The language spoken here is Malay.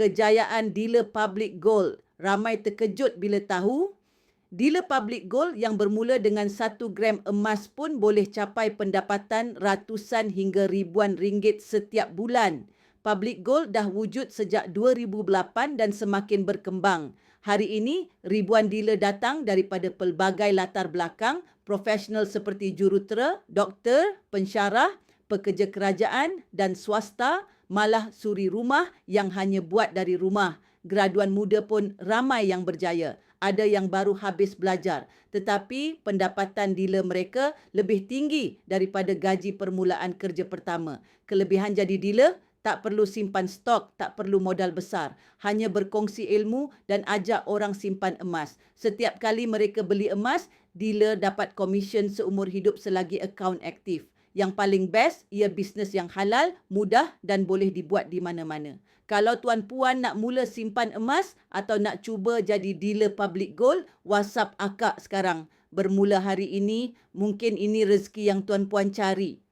kejayaan dealer public gold. Ramai terkejut bila tahu dealer public gold yang bermula dengan 1 gram emas pun boleh capai pendapatan ratusan hingga ribuan ringgit setiap bulan. Public gold dah wujud sejak 2008 dan semakin berkembang. Hari ini, ribuan dealer datang daripada pelbagai latar belakang, profesional seperti jurutera, doktor, pensyarah, pekerja kerajaan dan swasta malah suri rumah yang hanya buat dari rumah. Graduan muda pun ramai yang berjaya. Ada yang baru habis belajar. Tetapi pendapatan dealer mereka lebih tinggi daripada gaji permulaan kerja pertama. Kelebihan jadi dealer, tak perlu simpan stok, tak perlu modal besar. Hanya berkongsi ilmu dan ajak orang simpan emas. Setiap kali mereka beli emas, dealer dapat komisen seumur hidup selagi akaun aktif. Yang paling best, ia bisnes yang halal, mudah dan boleh dibuat di mana-mana. Kalau tuan-puan nak mula simpan emas atau nak cuba jadi dealer public gold, WhatsApp akak sekarang. Bermula hari ini, mungkin ini rezeki yang tuan-puan cari.